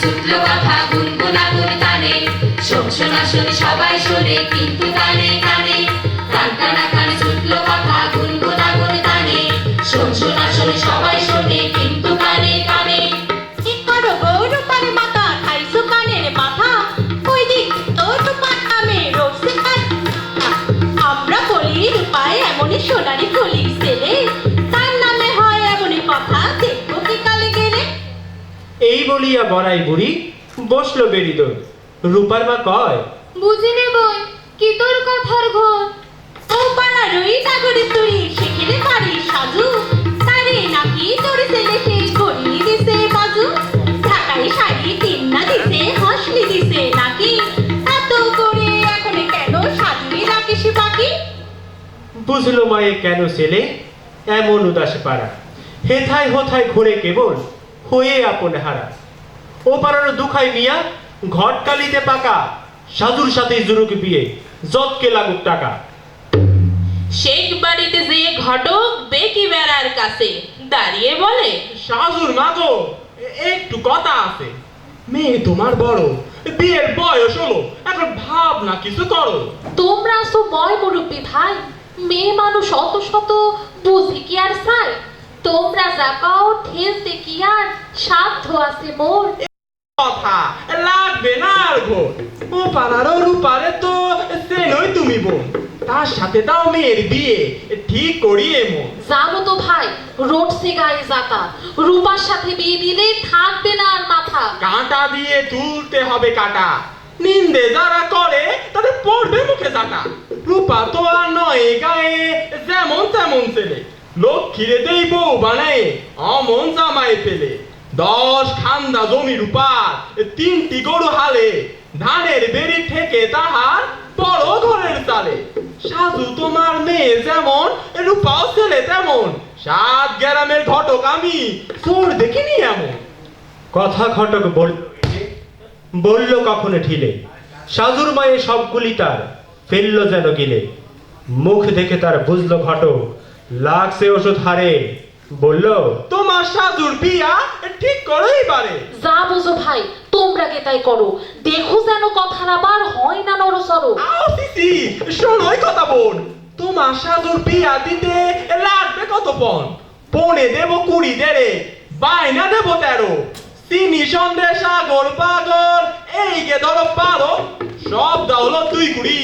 ছুটলো কথা গুনগুনা গুন কানে। শোন, শোনা শোন, সবাই শোনে, কিন্তু কানে কানে। কান, কানা কানে ছুটলো কথা গুনগুনা গুন কানে। শোন, শোনা শোন, সবাই শোনে, কিন্তু কানে কানে। ঠিক করো গো রূপার মাথা। খাইছো বলিয়া বড়াই বুড়ি বসল বেরিত রূপার মা কয় বুঝি নে বই কি তোর কথার ঘর? ও পাড়া রই নাগরে তুই সেখানে পারি সাজু। তারে নাকি তোর ছেলে সে গড়ি দিছে বাজু। ঢাকাই শাড়ি তিন না দিছে হাসলি দিছে নাকি? এত করে এখন কেন সাজুই রাখিস বাকি? বুঝলো মায়ে কেন ছেলে? এমন উদাস পাড়া হেথায় হোথায় ঘুরে কেবল হয়ে আপন হারা। ও পাড়ার দুখাই মিয়া ঘটকালিতে পাকা সাধুর সাথে জুরুক বিয়ে যতকে লাগুক টাকা। শেখ বাড়িতে যেয়ে ঘটক বেকি বেড়ার কাছে দাঁড়িয়ে বলে সাজুর মা গো একটু কথা আছে। মেয়ে তোমার বড় বিয়ের বয়স হলো এখন ভাব না কিছু করো। তোমরা তো বয় মুরব্বী ভাই মেয়ে মানুষ অত শত বুঝি কি আর চাই তোমরা যাকাও ঠেলতে কি আর সাধ্য আছে মোর। কথা লাগবে না আর ঘোর ও পাড়ারও রূপারে তো সেনই তুমি বোন। তার সাথে দাও মেয়ের বিয়ে ঠিক করিয়ে মন জানো তো ভাই রোডসে গায়ে যাতা রূপার সাথে বিয়ে দিলে থাকবে না আর মাথা। কাঁটা দিয়ে তুলতে হবে কাঁটা। নিন্দে যারা করে তাদের পড়বে মুখে জাটা রূপা তো আর নয় গায়ে যেমন তেমন ছেলে। লক্ষ্মীরে দেই বউ বানায়? অমন জামাই পেলে দশ খান্দা জমি রূপার তিনটি গরু হালে। ধানের বেরি থেকে তাহার বড় ঘরের সাধু তোমার মেয়ে যেমন রূপাও ছেলে তেমন। সাত গ্রামের ঘটক আমি, চোর দেখিনি এমন। কথা ঘটক বলল বলল কখনো ঢিলে সাধুর মায়ে সবগুলি তার, ফেলল যেন গিলে। মুখ দেখে তার বুঝলো ঘটক লাগছে ওষুধ হারে বলল তোমার সাধুর বিয়া ঠিক করেই পারে। যা বোঝো ভাই তোমরা কে তাই করো? দেখো যেন কথার আবার হয় না নরসরো। আও সিসি শোনোই কথা বোন। তোমার সাধুর বিয়া দিতে লাগবে কত পণ? পনে দেব কুড়ি দেড়ে বাইনা দেব তেরো। চিনি সন্দেশ সাগর পাগর এই গে ধরো পারো সব দাও হলো দুই কুড়ি।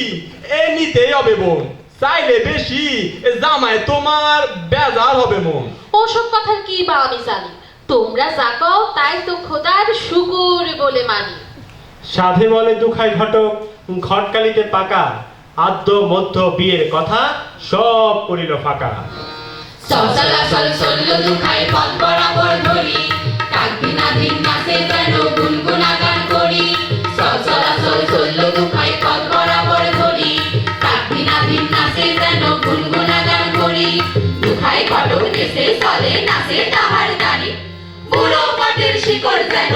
এ নিতেই হবে বোন। চাইলে বেশি এ জামায় তোমার বেজার হবে মন। ওসব কথার কি বা আমি জানি? তোমরা যাকাও তাই তো খোদার শুকুর বলে মানি। সাধে বলে দুখাই ঘটক ঘটকালিতে পাকা আদ্য মধ্য বিয়ের কথা সব করিল ফাঁকা। চলাচল চলল দুখাই পথ বরাবর ধরি কাক বিনা দিন নাচে দুখাই ঘটক দেশে চলে নাচে তাহার বুড়ো শিকড় যেন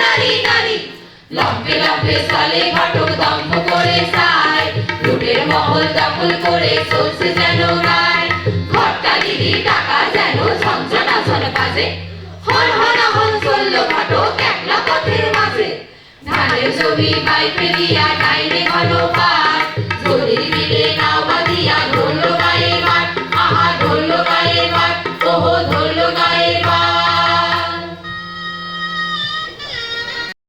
নারী নারী। লম্বে লম্বে চলে ঘটক দম্ভ করে লুটের মহল দখল করে যেন রায়। ঘটকালিরি টাকা যেন ঝঞ্ঝনা ঝন বাজে। হন হন হন ঘটক একলা পথের মাঝে। ধানের জমি, বাই ফেলিয়া, ডাইনে ঘন ঝুড়ির